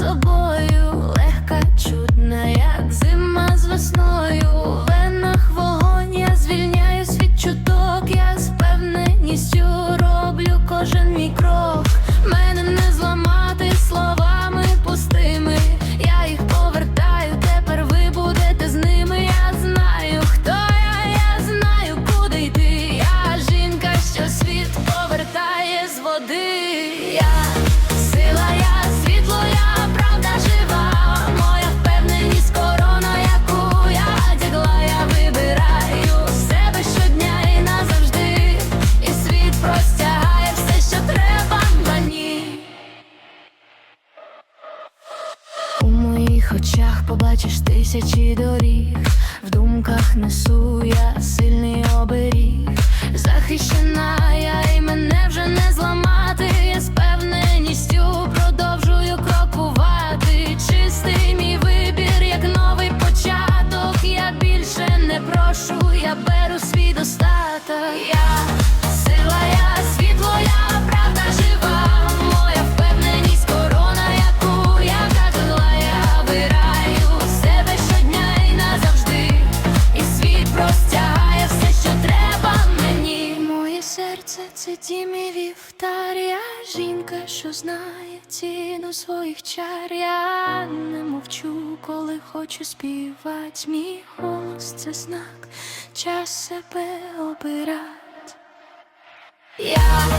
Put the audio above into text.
проста, я є сама У моїх очах побачиш тисячі доріг, в думках несу я сильний оберіг, захищена я і мене вже не зламати. Я з певненістю продовжую крокувати. Чистий мій вибір, як новий початок. Я більше не прошу, я беру свій достаток. Я серце це дім і вівтар. Я жінка, що знає ціну своїх чар. Я не мовчу, коли хочу співати. Мій голос це знак, час себе обирати. Я